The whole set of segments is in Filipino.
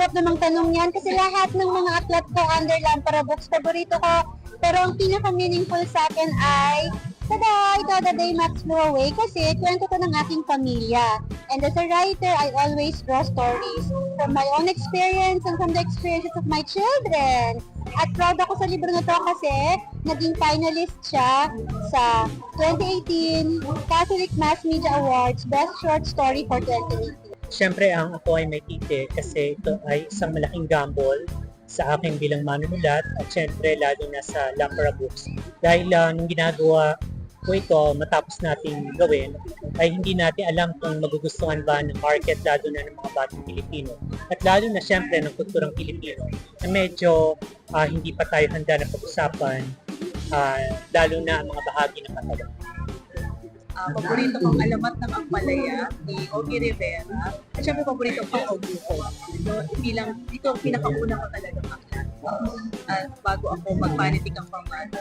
sarap namang tanong yan kasi lahat ng mga aklat ko under Lampara Books, paborito ko. Pero ang pinaka-meaningful sa akin ay Tada! Ito, The Day Max Flew Away kasi kwento ko ng aking pamilya. And as a writer, I always draw stories from my own experience and from the experiences of my children. At proud ako sa libro na to kasi naging finalist siya sa 2018 Catholic Mass Media Awards Best Short Story for 2018. Siyempre, ang ako ay may titi kasi ito ay isang malaking gamble sa aking bilang manunulat at siyempre lalo na sa Lampara Books. Dahil uh, nung ginagawa ko ito matapos nating gawin ay hindi natin alam kung magugustuhan ba ng market lalo na ng mga batang Pilipino at lalo na siyempre ng kulturang Pilipino na medyo ah, hindi pa tayo handa na pag-usapan ah, lalo na ang mga bahagi ng katawan. Ah, paborito kong alamat ng Ampalaya ni Ogie Rivera. At syempre paborito kong Oguko. So, bilang, ito ang pinakauna ko talaga aklat. At bago ako mag-vanity ka format.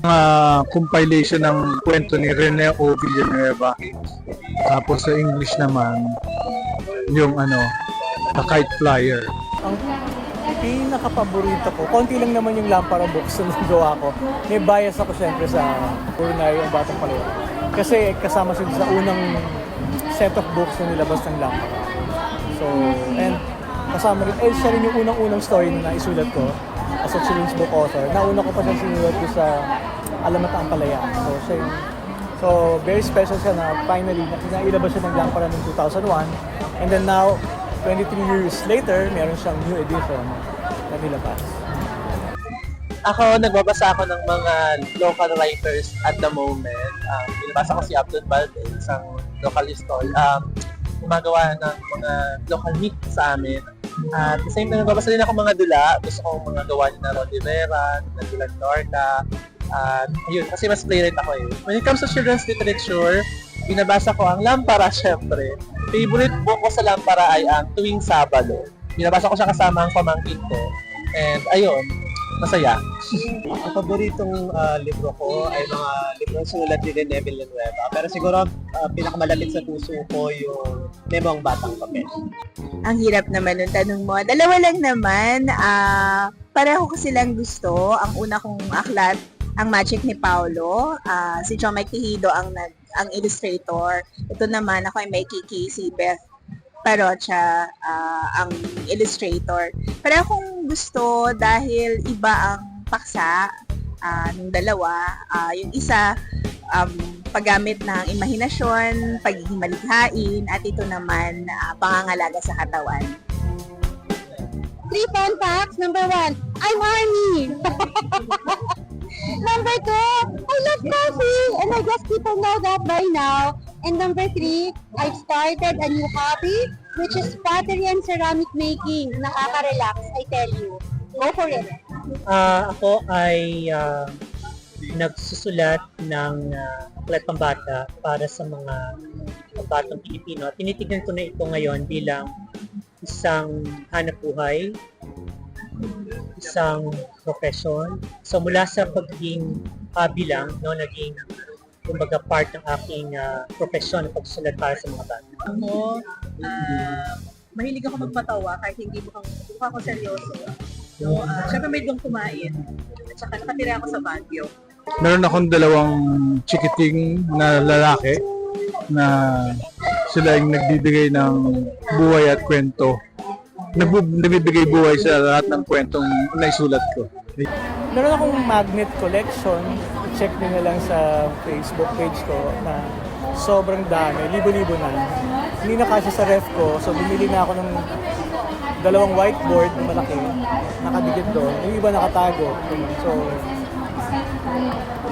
mga compilation ng kwento ni Rene O. Villanueva. Tapos sa English naman, yung ano, The Kite Flyer. ang pinaka-paborito ko, konti lang naman yung Lampara books na nagawa ko. May bias ako syempre sa Brunei ang Batang Palayo. Kasi kasama sila sa unang set of books na nilabas ng Lampara. So, and kasama rin, eh, siya rin yung unang-unang story na naisulat ko as a children's book author. Nauna ko pa siya sinulat ko sa Alamat ang Palaya. So, siya yung, so, very special siya na finally, na, nailabas siya ng Lampara noong 2001. And then now, 23 years later, meron siyang new edition na nilabas. Ako, nagbabasa ako ng mga local writers at the moment. Um, binabasa ko si Abdul Balde, isang local historian. Um, gumagawa ng mga local meet sa amin. At the same time, nagbabasa din ako mga dula. Gusto ko mga gawa ni na Rod Rivera, na Dula Lorca. At ayun, kasi mas playwright ako eh. When it comes to children's literature, binabasa ko ang Lampara, syempre. Favorite book ko sa Lampara ay ang Tuwing Sabado. Binabasa ko siya kasama ang pamangkin ko. And ayun, masaya. Ang paboritong ah, libro ko ay mga librong sulat ni Rene Villanueva. Pero siguro ah, pinakamalapit sa puso ko yung Memo ang Batang Papel. Ang hirap naman ng tanong mo. Dalawa lang naman. ah pareho ko silang gusto. Ang una kong aklat, ang Magic ni Paolo. Ah, si John Mike Tejido ang, nag, ang illustrator. Ito naman, ako ay may kiki si Beth Parocha ah, ang illustrator. Pareho kong gusto dahil iba ang paksa ah, nung dalawa. Ah, yung isa, um, paggamit ng imahinasyon, pagiging malikhain, at ito naman, ah, pangangalaga sa katawan. Three fun facts. Number one, I'm Army. number two, I love coffee. And I guess people know that by now. And number three, I've started a new hobby, which is pottery and ceramic making. Nakaka-relax, I tell you. Go for it. Ah, ako ay ah, nagsusulat ng uh, aklat pambata para sa mga batang Pilipino. Tinitignan ko na ito ngayon bilang isang hanap buhay, isang profession. So mula sa pagiging hobby lang, no, naging kumbaga part ng aking ah, profession ng pagsusulat para sa mga bata. Ako, ah, mahilig ako magpatawa kahit hindi mukhang, mukha ako seryoso. So, uh, syempre may doon kumain. At saka nakatira ako sa Baguio. Meron akong dalawang chikiting na lalaki na sila yung nagbibigay ng buhay at kwento. Nagbu- nagbibigay buhay sa lahat ng kwentong naisulat ko. Meron akong magnet collection. Check nyo na lang sa Facebook page ko na sobrang dami, libo-libo na. Hindi na kasi sa ref ko, so bumili na ako ng dalawang whiteboard na malaki, nakadikit doon. Yung iba nakatago. So,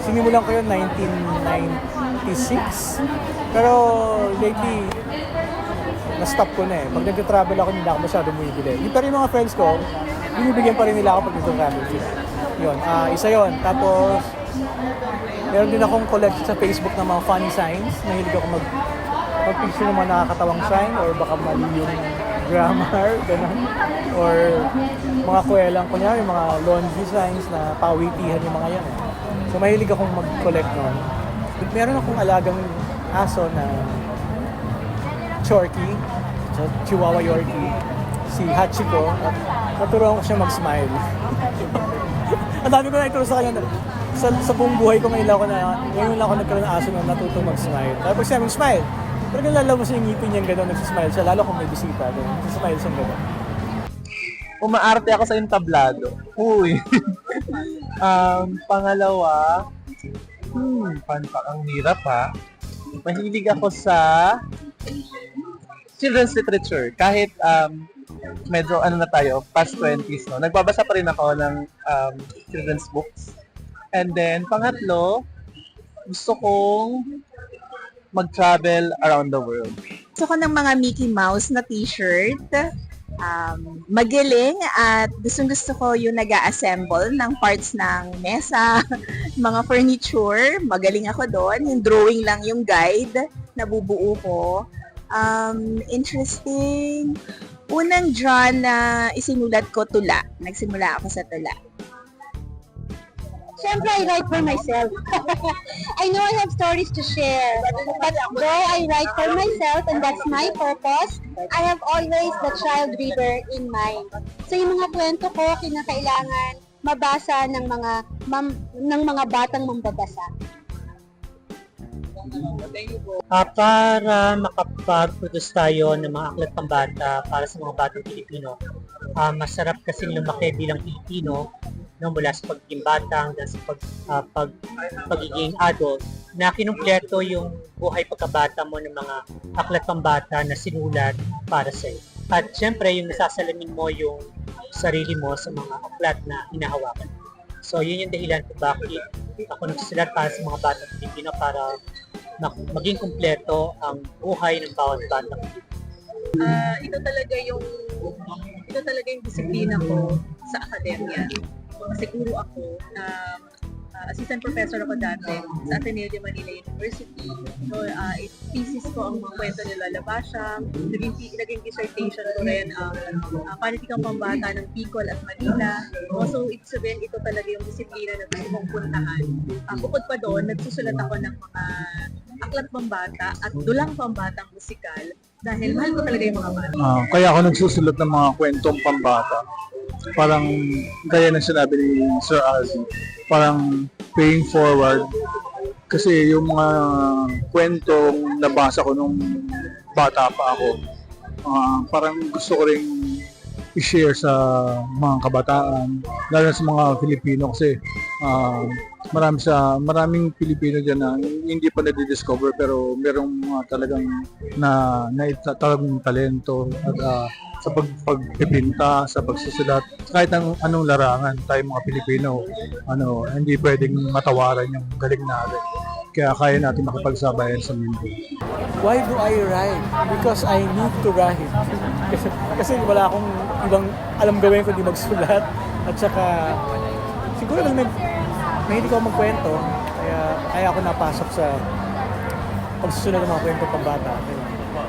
sinimulan ko yun 1996. Pero lately, na-stop ko na eh. Pag nag-travel ako, hindi ako masyado bumibili. Yung mga friends ko, binibigyan pa rin nila ako pag nag-travel sila. Yun, ah isa yon Tapos, meron din akong collection sa Facebook ng mga funny signs. Mahilig ako mag mag-picture ng mga nakakatawang sign or baka mali yung grammar, ganun. Or mga kwelang kunya, yung mga laundry signs na pawitihan yung mga yan. Eh. So mahilig akong mag-collect nun. Meron akong alagang aso na Chorky, so Chihuahua Yorkie. si Hachiko at naturuan ko siya mag-smile. Ang dami ko na ituro sa kanya. Sa, sa buong buhay ko ngayon lang ako na, ngayon lang ako nagkaroon ng aso na natuto mag-smile. Tapos siya mag-smile. Pero kung lalabas yung ngipin niya gano'n, nagsismile siya, lalo kung may bisita, gano'n, nagsismile siya gano'n. Umaarte ako sa entablado. Uy. um, pangalawa, hmm, pan pa ang hirap ha. Mahilig ako sa children's literature. Kahit um, medyo ano na tayo, past 20s, no? Nagbabasa pa rin ako ng um, children's books. And then, pangatlo, gusto kong mag-travel around the world. Gusto ko ng mga Mickey Mouse na t-shirt. Um, magaling at gustong gusto ko yung nag assemble ng parts ng mesa, mga furniture. Magaling ako doon. Yung drawing lang yung guide na bubuo ko. Um, interesting. Unang draw na isinulat ko, tula. Nagsimula ako sa tula. Siyempre, I write for myself. I know I have stories to share, but though I write for myself and that's my purpose, I have always the child reader in mind. So yung mga kwento ko, kinakailangan mabasa ng mga mam, ng mga batang mambabasa. Ah, para makapag-produce tayo ng mga aklat pambata para sa mga batang Pilipino, ah, masarap kasi lumaki bilang Pilipino no, mula sa pagiging bata hanggang sa pag, ah, pag, pagiging adult na kinumpleto yung buhay pagkabata mo ng mga aklat pambata na sinulat para sa iyo. At syempre, yung nasasalamin mo yung sarili mo sa mga aklat na hinahawakan. So, yun yung dahilan kung bakit ako nagsusulat para sa mga batang Pilipino para maging kumpleto ang buhay ng bawat batang Ah, ito talaga yung ito talaga yung disiplina ko sa akademya. Kasi guro ako, um, ah, assistant professor ako dati sa Ateneo de Manila University. So, uh, thesis ko ang mga kwento ni Lola Basha. Naging, naging dissertation ko rin ang uh, panitikang pambata ng Bicol at Manila. Also, ibig sabihin, ito talaga yung disiplina na gusto kong puntahan. Ah, bukod pa doon, nagsusulat ako ng mga aklat pambata at dulang pambatang musikal dahil mahal ko talaga yung mga bata. Ah, kaya ako nagsusulat ng mga kwentong pambata. Parang gaya ng sinabi ni Sir Ozzy, parang paying forward. Kasi yung mga kwentong nabasa ko nung bata pa ako, ah, parang gusto ko rin i-share sa mga kabataan, lalo na sa mga Filipino kasi ah, marami sa maraming Pilipino diyan na hindi pa na-discover pero merong mga talagang na naitatalang talento at ah, sa pag pagpipinta, sa pagsusulat, kahit ang anong larangan, tayo mga Pilipino, ano, hindi pwedeng matawaran yung galing natin. Kaya kaya natin makipagsabayan sa mundo. Why do I write? Because I need to write. kasi, kasi wala akong ibang alam gawin kundi magsulat. At saka, siguro lang may, mahilig ako magkwento. Kaya, kaya ako napasok sa pagsusulat ng mga kwento pambata.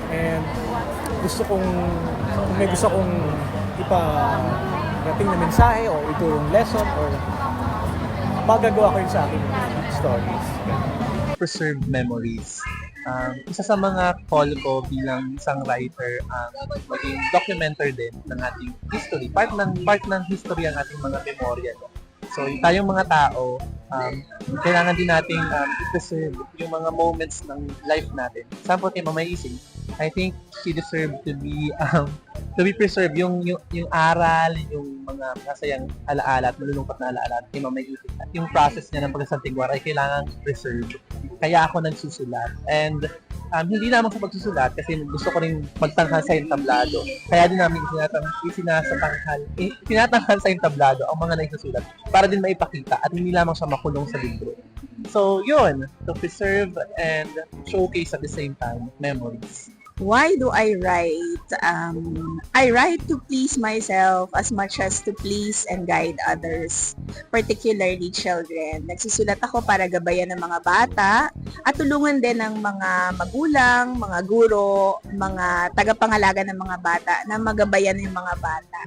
And gusto kong, kung may gusto kong iparating na mensahe o iturong lesson or magagawa ko yun sa aking stories. preserved memories. Um, isa sa mga call ko bilang isang writer ang maging documenter din ng ating history. Part ng part ng history ang ating mga memorya. No? So, tayong mga tao, um, kailangan din nating um, i-preserve yung mga moments ng life natin. Sample kay Mama Ising, I think she deserved to be um, to be preserved yung, yung yung aral, yung mga masayang alaala at malulungkot na alaala kay Mama Ising. At yung process niya ng pagsasantigwar ay kailangan preserve. Kaya ako nagsusulat. And um, hindi naman sa pagsusulat kasi gusto ko rin magtanghal sa entablado. Kaya din namin isinasatanghal, tinatanghal sa entablado ang mga naisusulat para din maipakita at hindi lamang siya makulong sa libro. So, yun. To preserve and showcase at the same time memories. Why do I write? Um, I write to please myself as much as to please and guide others, particularly children. Nagsusulat ako para gabayan ng mga bata at tulungan din ng mga magulang, mga guro, mga tagapangalaga ng mga bata na magabayan yung mga bata.